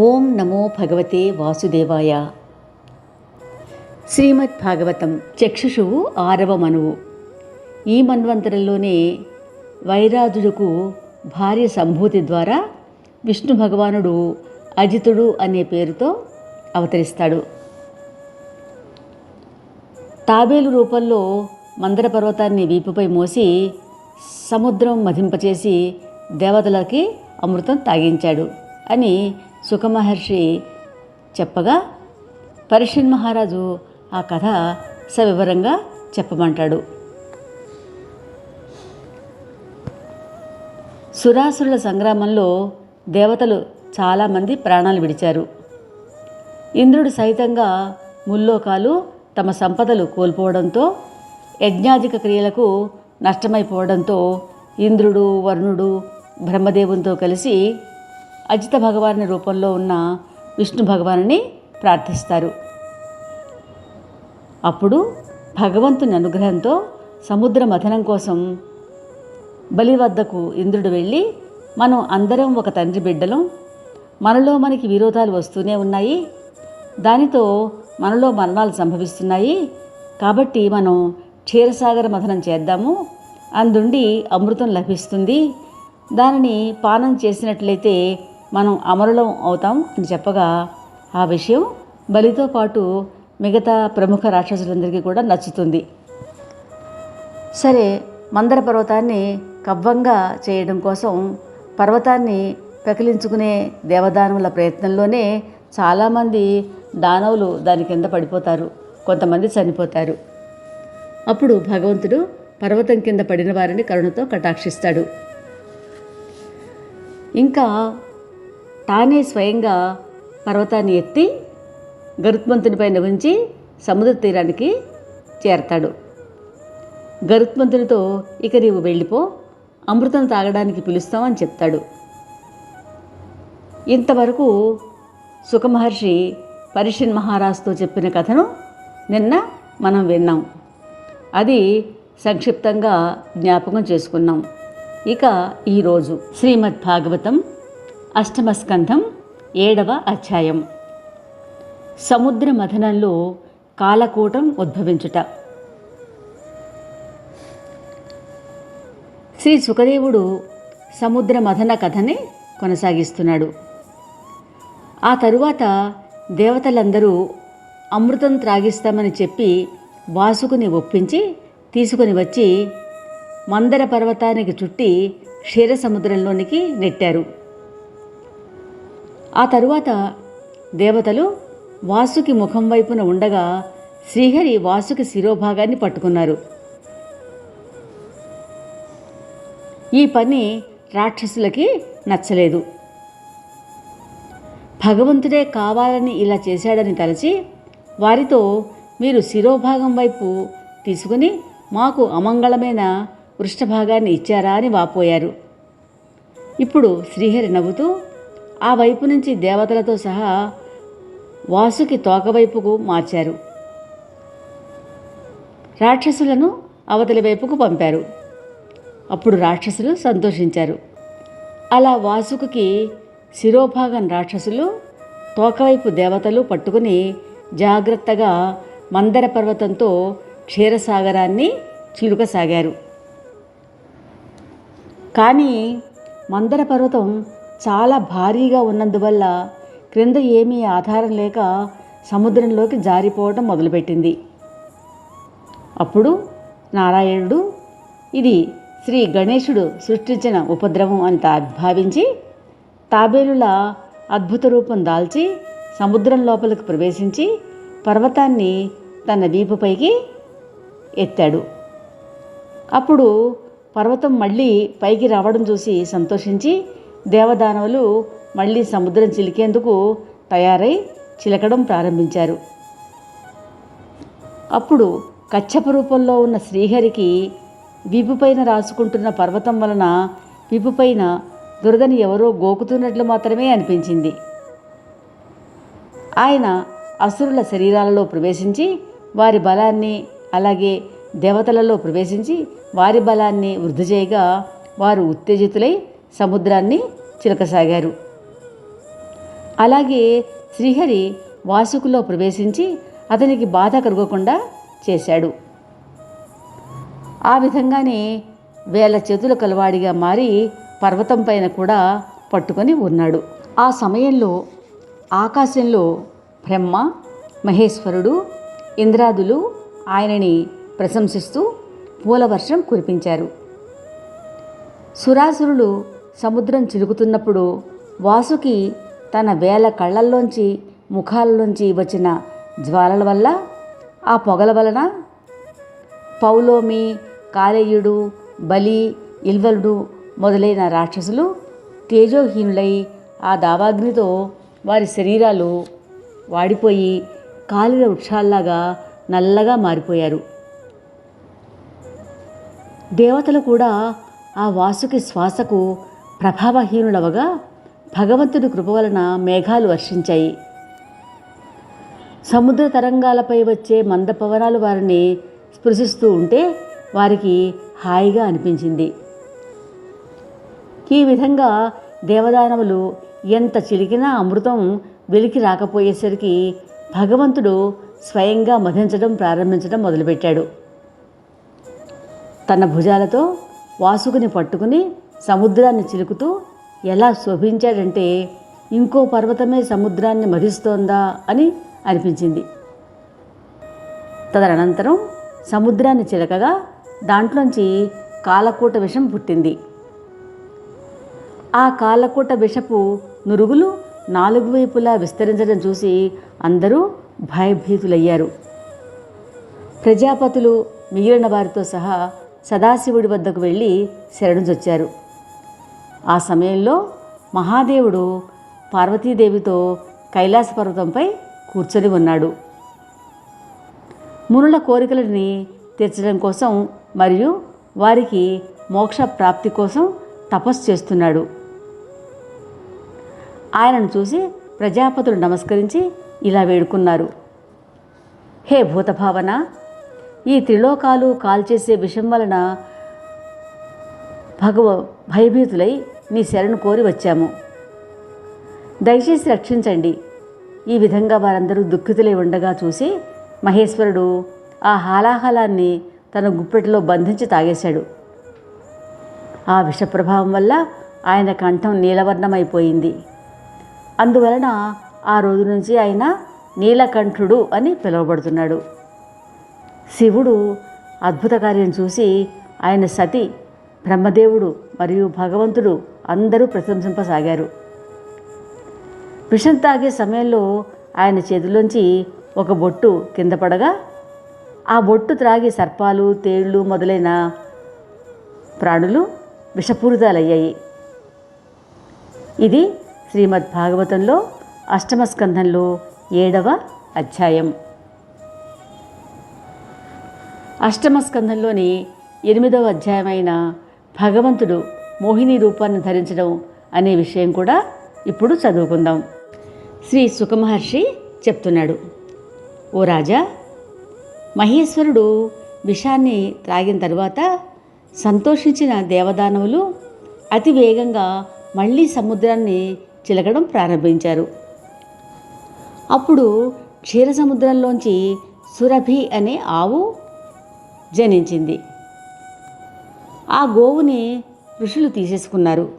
ఓం నమో భగవతే వాసుదేవాయ. శ్రీమద్ భాగవతం చక్షుషువు ఆరవ మనువు. ఈ మన్వంతరంలోనే వైరాజుడుకు భార్య సంభూతి ద్వారా విష్ణు భగవానుడు అజితుడు అనే పేరుతో అవతరిస్తాడు. తాబేలు రూపంలో మందర పర్వతాన్ని వీపుపై మోసి సముద్రం మధింపచేసి దేవతలకి అమృతం తాగించాడు అని సుఖమహర్షి చెప్పగా పరిషన్ మహారాజు ఆ కథ సవివరంగా చెప్పమంటాడు. సురాసురుల సంగ్రామంలో దేవతలు చాలామంది ప్రాణాలు విడిచారు. ఇంద్రుడు సహితంగా ముల్లోకాలు తమ సంపదలు కోల్పోవడంతో యజ్ఞాధిక క్రియలకు నష్టమైపోవడంతో ఇంద్రుడు వరుణుడు బ్రహ్మదేవునితో కలిసి అజిత భగవాని రూపంలో ఉన్న విష్ణు భగవాన్ని ప్రార్థిస్తారు. అప్పుడు భగవంతుని అనుగ్రహంతో సముద్ర మథనం కోసం బలి వద్దకు ఇంద్రుడు వెళ్ళి మనం అందరం ఒక తండ్రి బిడ్డలం మనలో మనకి విరోధాలు వస్తూనే ఉన్నాయి దానితో మనలో మరణాలు సంభవిస్తున్నాయి కాబట్టి మనం క్షీరసాగర మథనం చేద్దాము అందుండి అమృతం లభిస్తుంది దానిని పానం చేసినట్లయితే మనం అమరులం అవుతాం అని చెప్పగా ఆ విషయం బలితో పాటు మిగతా ప్రముఖ రాక్షసులందరికీ కూడా నచ్చుతుంది. సరే మందర పర్వతాన్ని కవ్వంగా చేయడం కోసం పర్వతాన్ని పెకిలించుకునే దేవదానముల ప్రయత్నంలోనే చాలామంది దానవులు దాని కింద పడిపోతారు కొంతమంది చనిపోతారు. అప్పుడు భగవంతుడు పర్వతం కింద పడిన వారిని కరుణతో కటాక్షిస్తాడు. ఇంకా తానే స్వయంగా పర్వతాన్ని ఎత్తి గరుత్మంతునిపైన ఉంచి సముద్ర తీరానికి చేరతాడు. గరుత్మంతునితో ఇక నీవు వెళ్ళిపో అమృతం తాగడానికి పిలుస్తామని చెప్తాడు. ఇంతవరకు సుఖమహర్షి పరిషన్ మహారాజుతో చెప్పిన కథను నిన్న మనం విన్నాం. అది సంక్షిప్తంగా జ్ఞాపకం చేసుకున్నాం. ఇక ఈరోజు శ్రీమద్ భాగవతం అష్టమ స్కంధం ఏడవ అధ్యాయం. సముద్ర మథనంలో కాలకూటం ఉద్భవించుట. శ్రీ సుఖదేవుడు సముద్ర మథన కథని కొనసాగిస్తున్నాడు. ఆ తరువాత దేవతలందరూ అమృతం త్రాగిస్తామని చెప్పి వాసుకుని ఒప్పించి తీసుకొని వచ్చి మందర పర్వతానికి చుట్టి క్షీర సముద్రంలోనికి నెట్టారు. ఆ తరువాత దేవతలు వాసుకి ముఖం వైపున ఉండగా శ్రీహరి వాసుకి శిరోభాగాన్ని పట్టుకున్నారు. ఈ పని రాక్షసులకి నచ్చలేదు. భగవంతుడే కావాలని ఇలా చేశాడని తలచి వారితో మీరు శిరోభాగం వైపు తీసుకుని మాకు అమంగళమైన పృష్ఠభాగాన్ని ఇచ్చారా అని వాపోయారు. ఇప్పుడు శ్రీహరి నవ్వుతూ ఆ వైపు నుంచి దేవతలతో సహా వాసుకి తోకవైపుకు మార్చారు. రాక్షసులను అవతలి వైపుకు పంపారు. అప్పుడు రాక్షసులు సంతోషించారు. అలా వాసుకి శిరోభాగం రాక్షసులు తోకవైపు దేవతలు పట్టుకుని జాగ్రత్తగా మందర పర్వతంతో క్షీరసాగరాన్ని చిలుకసాగారు కానీ మందర పర్వతం చాలా భారీగా ఉన్నందువల్ల క్రింద ఏమీ ఆధారం లేక సముద్రంలోకి జారిపోవటం మొదలుపెట్టింది. అప్పుడు నారాయణుడు ఇది శ్రీ గణేశుడు సృష్టించిన ఉపద్రవం అని తా భావించి తాబేలుల అద్భుత రూపం దాల్చి సముద్రం లోపలికి ప్రవేశించి పర్వతాన్ని తన వీపుపైకి ఎత్తాడు. అప్పుడు పర్వతం మళ్ళీ పైకి రావడం చూసి సంతోషించి దేవదానవులు మళ్ళీ సముద్రం చిలికేందుకు తయారై చిలకడం ప్రారంభించారు. అప్పుడు కచ్చప రూపంలో ఉన్న శ్రీహరికి విపుపైన రాసుకుంటున్న పర్వతం వలన విపుపైన దురదని ఎవరో గోకుతున్నట్లు మాత్రమే అనిపించింది. ఆయన అసురుల శరీరాలలో ప్రవేశించి వారి బలాన్ని అలాగే దేవతలలో ప్రవేశించి వారి బలాన్ని వృద్ధి చేయగా వారు ఉత్తేజితులై సముద్రాన్ని చిలకసాగారు. అలాగే శ్రీహరి వాసుకులో ప్రవేశించి అతనికి బాధ కలగకుండా చేశాడు. ఆ విధంగానే వేల చేతుల కలవాడిగా మారి పర్వతం పైన కూడా పట్టుకొని ఉన్నాడు. ఆ సమయంలో ఆకాశంలో బ్రహ్మ మహేశ్వరుడు ఇంద్రాదులు ఆయనని ప్రశంసిస్తూ పూలవర్షం కురిపించారు. సురాసురులు సముద్రం చిలుకుతున్నప్పుడు వాసుకి తన వేల కళ్ళల్లోంచి ముఖాలలోంచి వచ్చిన జ్వాలల వల్ల ఆ పొగల వలన పౌలోమి కాలేయుడు బలి ఇల్వలుడు మొదలైన రాక్షసులు తేజోహీనులై ఆ దావాగ్నితో వారి శరీరాలు వాడిపోయి కాలిన వృక్షాల్లాగా నల్లగా మారిపోయారు. దేవతలు కూడా ఆ వాసుకి శ్వాసకు ప్రభావహీనులవగా భగవంతుడి కృప వలన మేఘాలు వర్షించాయి. సముద్ర తరంగాలపై వచ్చే మందపవనాలు వారిని స్పృశిస్తూ ఉంటే వారికి హాయిగా అనిపించింది. ఈ విధంగా దేవదానవులు ఎంత చిలికినా అమృతం వెలికి రాకపోయేసరికి భగవంతుడు స్వయంగా మధించడం ప్రారంభించడం మొదలుపెట్టాడు. తన భుజాలతో వాసుకుని పట్టుకుని సముద్రాన్ని చిలుకుతూ ఎలా శోభించాడంటే ఇంకో పర్వతమే సముద్రాన్ని మరిస్తోందా అని అనిపించింది. తదనంతరం సముద్రాన్ని చిలకగా దాంట్లోంచి కాలకూట విషం పుట్టింది. ఆ కాలకూట విషపు నురుగులు నాలుగు వైపులా విస్తరించడం చూసి అందరూ భయభీతులయ్యారు. ప్రజాపతులు మిగిలిన వారితో సహా సదాశివుడి వద్దకు వెళ్ళి శరణుజొచ్చారు ఆ సమయంలో మహాదేవుడు పార్వతీదేవితో కైలాస పర్వతంపై కూర్చొని ఉన్నాడు. మునుల కోరికలని తీర్చడం కోసం మరియు వారికి మోక్ష ప్రాప్తి కోసం తపస్సు చేస్తున్నాడు. ఆయనను చూసి ప్రజాపతులు నమస్కరించి ఇలా వేడుకున్నారు. హే భూతభావన ఈ త్రిలోకాలు కాల్చేసే విషం వలన భగవ భయభీతులై నీ శరణు కోరి వచ్చాము. దయచేసి రక్షించండి. ఈ విధంగా వారందరూ దుఃఖితులై ఉండగా చూసి మహేశ్వరుడు ఆ హాలాహలాన్ని తన గుప్పెటిలో బంధించి తాగేశాడు. ఆ విషప్రభావం వల్ల ఆయన కంఠం నీలవర్ణమైపోయింది. అందువలన ఆ రోజు నుంచి ఆయన నీలకంఠుడు అని పిలువబడుతున్నాడు. శివుడు అద్భుత కార్యం చూసి ఆయన సతి బ్రహ్మదేవుడు మరియు భగవంతుడు అందరూ ప్రశంసింపసాగారు. విషం తాగే సమయంలో ఆయన చేతిలోంచి ఒక బొట్టు కింద పడగా ఆ బొట్టు త్రాగి సర్పాలు తేళ్ళు మొదలైన ప్రాణులు విషపూరితాలయ్యాయి. ఇది శ్రీమద్ భాగవతంలో అష్టమ స్కంధంలో ఏడవ అధ్యాయం. అష్టమ స్కంధంలోని ఎనిమిదవ అధ్యాయమైన భగవంతుడు మోహిని రూపాన్ని ధరించడం అనే విషయం కూడా ఇప్పుడు చదువుకుందాం. శ్రీ సుఖమహర్షి చెప్తున్నాడు. ఓ రాజా మహేశ్వరుడు విషాన్ని త్రాగిన తర్వాత సంతోషించిన దేవదానవులు అతి వేగంగా మళ్ళీ సముద్రాన్ని చిలకడం ప్రారంభించారు. అప్పుడు క్షీర సముద్రంలోంచి సురభి అనే ఆవు జనించింది. ఆ గోవుని ఋషులు తీసేసుకున్నారు.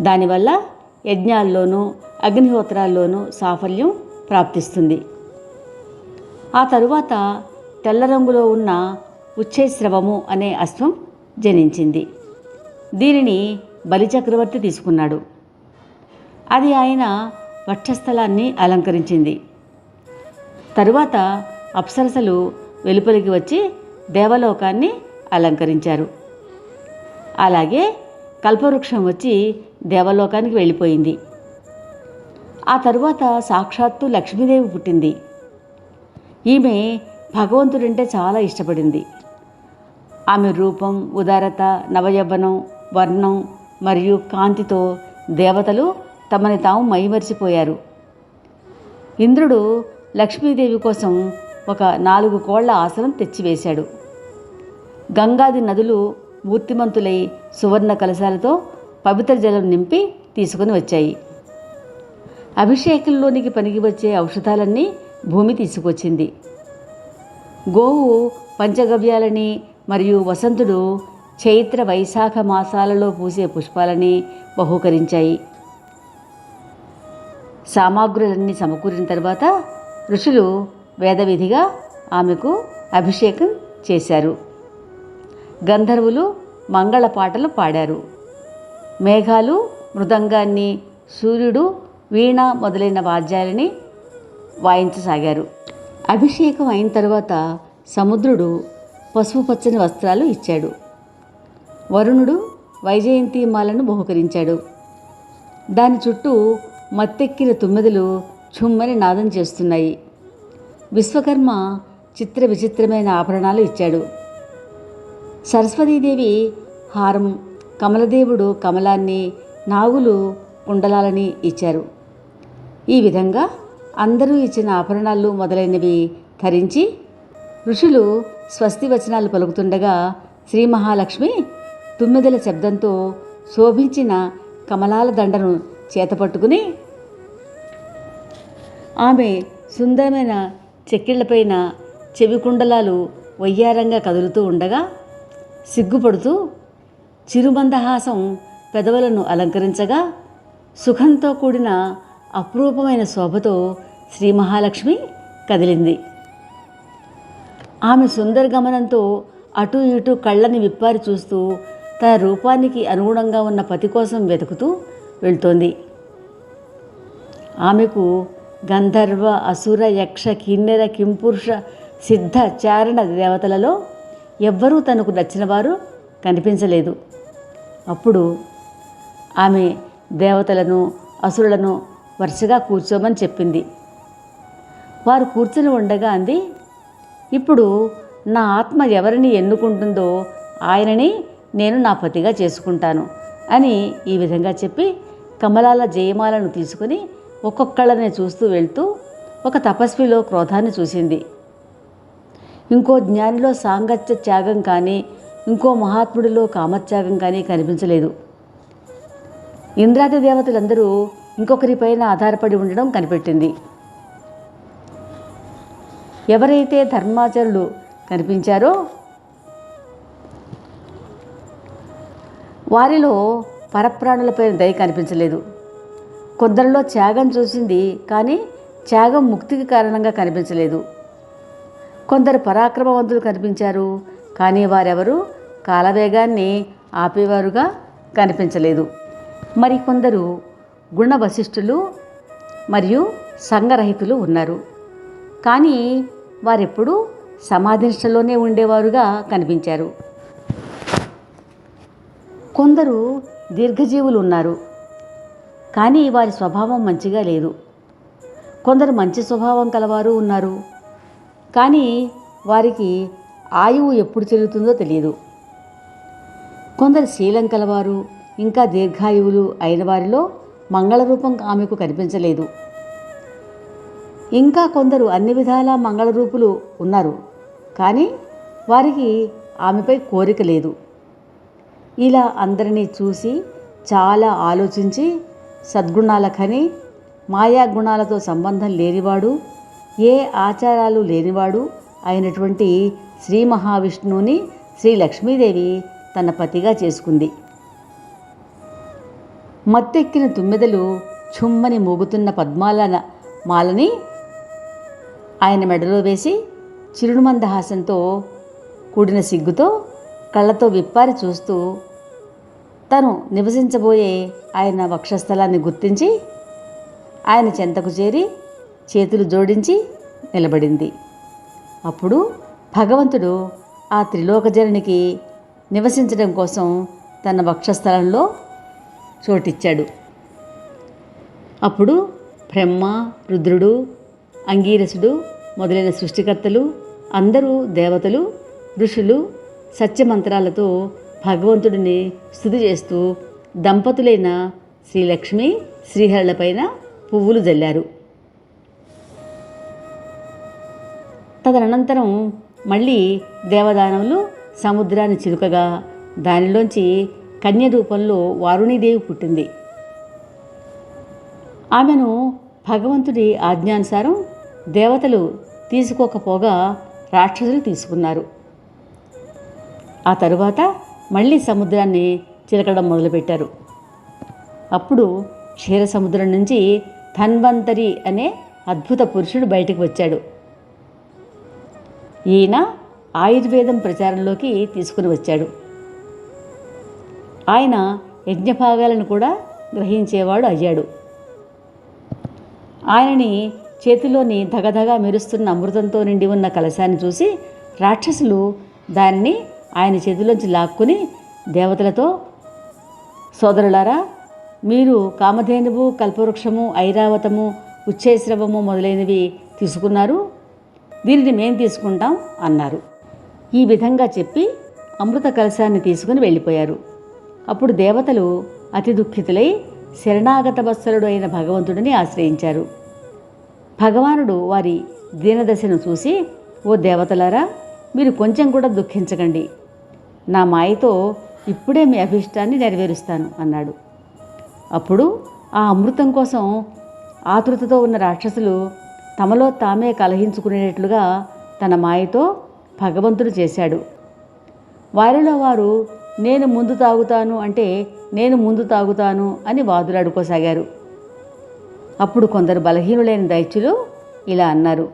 దానివల్ల యజ్ఞాల్లోనూ అగ్నిహోత్రాల్లోనూ సాఫల్యం ప్రాప్తిస్తుంది. ఆ తరువాత తెల్ల రంగులో ఉన్న ఉచ్చైశ్రవము అనే అశ్వం జనించింది. దీనిని బలిచక్రవర్తి తీసుకున్నాడు. అది ఆయన వక్షస్థలాన్ని అలంకరించింది. తరువాత అప్సరసలు వెలుపలికి వచ్చి దేవలోకాన్ని అలంకరించారు. అలాగే కల్పవృక్షం వచ్చి దేవలోకానికి వెళ్ళిపోయింది. ఆ తరువాత సాక్షాత్తు లక్ష్మీదేవి పుట్టింది. ఈమె భగవంతుడంటే చాలా ఇష్టపడింది. ఆమె రూపం ఉదారత నవయవ్వనం వర్ణం మరియు కాంతితో దేవతలు తమని తాము మైమరిచిపోయారు. ఇంద్రుడు లక్ష్మీదేవి కోసం ఒక నాలుగు కోళ్ళ ఆసనం తెచ్చివేశాడు. గంగాది నదులు మూర్తిమంతులై సువర్ణ కలశాలతో పవిత్ర జలం నింపి తీసుకుని వచ్చాయి. అభిషేకంలోనికి పనికి వచ్చే ఔషధాలన్నీ భూమి తీసుకొచ్చింది. గోవు పంచగవ్యాలని మరియు వసంతుడు చైత్ర వైశాఖ మాసాలలో పూసే పుష్పాలని బహూకరించాయి. సామాగ్రులన్నీ సమకూరిన తర్వాత ఋషులు వేదవిధిగా ఆమెకు అభిషేకం చేశారు. గంధర్వులు మంగళ పాటలు పాడారు. మేఘాలు మృదంగాన్ని సూర్యుడు వీణ మొదలైన వాద్యాలని వాయించసాగారు. అభిషేకం అయిన తర్వాత సముద్రుడు పసుపు పచ్చని వస్త్రాలు ఇచ్చాడు. వరుణుడు వైజయంతి మాలను బహుకరించాడు దాని చుట్టూ మత్తెక్కిన తుమ్మెదలు చుమ్మని నాదం చేస్తున్నాయి. విశ్వకర్మ చిత్ర విచిత్రమైన ఆభరణాలు ఇచ్చాడు. సరస్వతీదేవి హారం కమలదేవుడు కమలాన్ని నాగులు కుండలాలని ఇచ్చారు. ఈ విధంగా అందరూ ఇచ్చిన ఆభరణాలు మొదలైనవి ధరించి ఋషులు స్వస్తి వచనాలు పలుకుతుండగా శ్రీ మహాలక్ష్మి తుమ్మిదల శబ్దంతో శోభించిన కమలాల దండను చేతపట్టుకుని ఆమె సుందరమైన చెక్కిళ్ళపైన చెవి కుండలాలు వయ్యారంగా కదులుతూ ఉండగా సిగ్గుపడుతూ చిరుమందహాసం పెదవులను అలంకరించగా సుఖంతో కూడిన అపురూపమైన శోభతో శ్రీ మహాలక్ష్మి కదిలింది. ఆమె సుందర గమనంతో అటు ఇటు కళ్ళని విప్పారి చూస్తూ తన రూపానికి అనుగుణంగా ఉన్న పతి కోసం వెతుకుతూ వెళ్తోంది. ఆమెకు గంధర్వ అసుర యక్ష కిన్నెర కింపురుష సిద్ధ చారణ దేవతలలో ఎవ్వరూ తనకు నచ్చిన వారు కనిపించలేదు. అప్పుడు ఆమె దేవతలను అసురులను వరుసగా కూర్చోమని చెప్పింది. వారు కూర్చుని ఉండగా అంది ఇప్పుడు నా ఆత్మ ఎవరిని ఎన్నుకుంటుందో ఆయనని నేను నా పతిగా చేసుకుంటాను అని ఈ విధంగా చెప్పి కమలాల జయమాలను తీసుకుని ఒక్కొక్కళ్ళనే చూస్తూ వెళ్తూ ఒక తపస్విలో క్రోధాన్ని చూసింది. ఇంకో జ్ఞానిలో సాంగత్య త్యాగం కానీ ఇంకో మహాత్ముడిలో కామత్యాగం కానీ కనిపించలేదు. ఇంద్రాది దేవతలందరూ ఇంకొకరిపైన ఆధారపడి ఉండడం కనిపెట్టింది. ఎవరైతే ధర్మాచరులు కనిపించారో వారిలో పరప్రాణులపై దయ కనిపించలేదు. కొందరిలో త్యాగం చూసింది కానీ త్యాగం ముక్తికి కారణంగా కనిపించలేదు. కొందరు పరాక్రమవంతులు కనిపించారు కానీ వారెవరు కాలవేగాన్ని ఆపేవారుగా కనిపించలేదు. మరికొందరు గుణ వశిష్ఠులు మరియు సంఘరహితులు ఉన్నారు. కానీ వారెప్పుడూ సమాధినిష్టలోనే ఉండేవారుగా కనిపించారు. కొందరు దీర్ఘజీవులు ఉన్నారు కానీ వారి స్వభావం మంచిగా లేదు. కొందరు మంచి స్వభావం కలవారు ఉన్నారు కానీ వారికి ఆయువు ఎప్పుడు చెల్లుతుందో తెలియదు కొందరు శీలం కలవారు ఇంకా దీర్ఘాయువులు అయిన వారిలో మంగళరూపం ఆమెకు కనిపించలేదు. ఇంకా కొందరు అన్ని విధాల మంగళరూపులు ఉన్నారు కానీ వారికి ఆమెపై కోరిక లేదు. ఇలా అందరినీ చూసి చాలా ఆలోచించి సద్గుణాలకని మాయా గుణాలతో సంబంధం లేనివాడు ఏ ఆచారాలు లేనివాడు అయినటువంటి శ్రీ మహావిష్ణువుని శ్రీ లక్ష్మీదేవి తన పతిగా చేసుకుంది. మత్తెక్కిన తుమ్మెదలు చుమ్మని మోగుతున్న పద్మాల మాలని ఆయన మెడలో వేసి చిరుమందహాసంతో కూడిన సిగ్గుతో కళ్ళతో విప్పారి చూస్తూ తను నివసించబోయే ఆయన వక్షస్థలాన్ని గుర్తించి ఆయన చెంతకు చేరి చేతులు జోడించి నిలబడింది. అప్పుడు భగవంతుడు ఆ త్రిలోకజనునికి నివసించడం కోసం తన వక్షస్థలంలో చోటిచ్చాడు. అప్పుడు బ్రహ్మ రుద్రుడు అంగీరసుడు మొదలైన సృష్టికర్తలు అందరూ దేవతలు ఋషులు సత్యమంత్రాలతో భగవంతుడిని స్థుతి చేస్తూ దంపతులైన శ్రీలక్ష్మి శ్రీహరులపైన పువ్వులు జల్లారు. తదనంతరం మళ్ళీ దేవదానవులు సముద్రాన్ని చిలుకగా దానిలోంచి కన్య రూపంలో వారుణీదేవి పుట్టింది. ఆమెను భగవంతుడి ఆజ్ఞానుసారం దేవతలు తీసుకోకపోగా రాక్షసులు తీసుకున్నారు. ఆ తరువాత మళ్ళీ సముద్రాన్ని చిలకడం మొదలుపెట్టారు. అప్పుడు క్షీర సముద్రం నుంచి ధన్వంతరి అనే అద్భుత పురుషుడు బయటకు వచ్చాడు. ఈయన ఆయుర్వేదం ప్రచారంలోకి తీసుకుని వచ్చాడు. ఆయన యజ్ఞభాగాలను కూడా గ్రహించేవాడు అయ్యాడు. ఆయనని చేతిలోని ధగధగా మెరుస్తున్న అమృతంతో నిండి ఉన్న కలశాన్ని చూసి రాక్షసులు దాన్ని ఆయన చేతిలోంచి లాక్కుని దేవతలతో సోదరులారా మీరు కామధేనువు కల్పవృక్షము ఐరావతము ఉచ్చేశ్రవము మొదలైనవి తీసుకున్నారు. దీనిని మేం తీసుకుంటాం అన్నారు. ఈ విధంగా చెప్పి అమృత కలశాన్ని తీసుకుని వెళ్ళిపోయారు. అప్పుడు దేవతలు అతి దుఃఖితులై శరణాగత వత్సరుడు అయిన భగవంతుడిని ఆశ్రయించారు. భగవానుడు వారి దీనదశను చూసి ఓ దేవతలారా మీరు కొంచెం కూడా దుఃఖించకండి. నా మాయతో ఇప్పుడే మీ అభిష్టాన్ని నెరవేరుస్తాను అన్నాడు. అప్పుడు ఆ అమృతం కోసం ఆతృతతో ఉన్న రాక్షసులు తమలో తామే కలహించుకునేటట్లుగా తన మాయతో భగవంతుడు చేశాడు. వారిలో వారు నేను ముందు తాగుతాను అంటే నేను ముందు తాగుతాను అని వాదులాడుకోసాగారు అప్పుడు కొందరు బలహీనులైన దైత్యులు ఇలా అన్నారు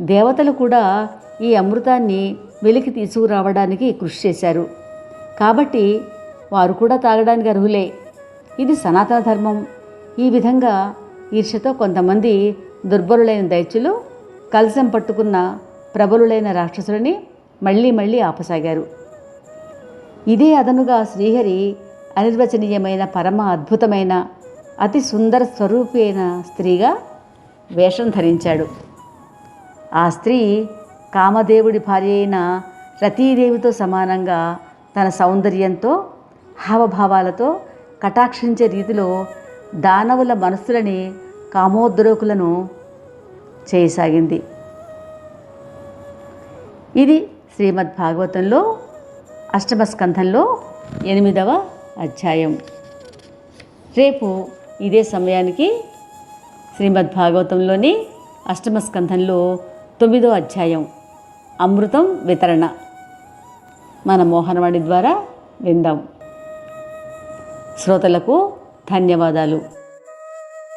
దేవతలు కూడా ఈ అమృతాన్ని వెలికి తీసుకురావడానికి కృషి చేశారు. కాబట్టి వారు కూడా తాగడానికి అర్హులే. ఇది సనాతన ధర్మం. ఈ విధంగా ఈర్షతో కొంతమంది దుర్బలులైన దైత్యులు కలశం పట్టుకున్న ప్రబలులైన రాక్షసులని మళ్ళీ మళ్ళీ ఆపసాగారు. ఇదే అదనుగా శ్రీహరి అనిర్వచనీయమైన పరమ అద్భుతమైన అతి సుందర స్వరూపి అయిన స్త్రీగా వేషం ధరించాడు. ఆ స్త్రీ కామదేవుడి భార్య అయిన రతీదేవితో సమానంగా తన సౌందర్యంతో హావభావాలతో కటాక్షించే రీతిలో దానవుల మనస్సులని కామోద్రోకులను చేయసాగింది. ఇది శ్రీమద్ భాగవతంలో అష్టమ స్కంధంలో ఎనిమిదవ అధ్యాయం. రేపు ఇదే సమయానికి శ్రీమద్ భాగవతంలోని అష్టమ స్కంధంలో తొమ్మిదో అధ్యాయం అమృతం వితరణ. మన మోహనవాణి ద్వారా విందాం. శ్రోతలకు ధన్యవాదాలు.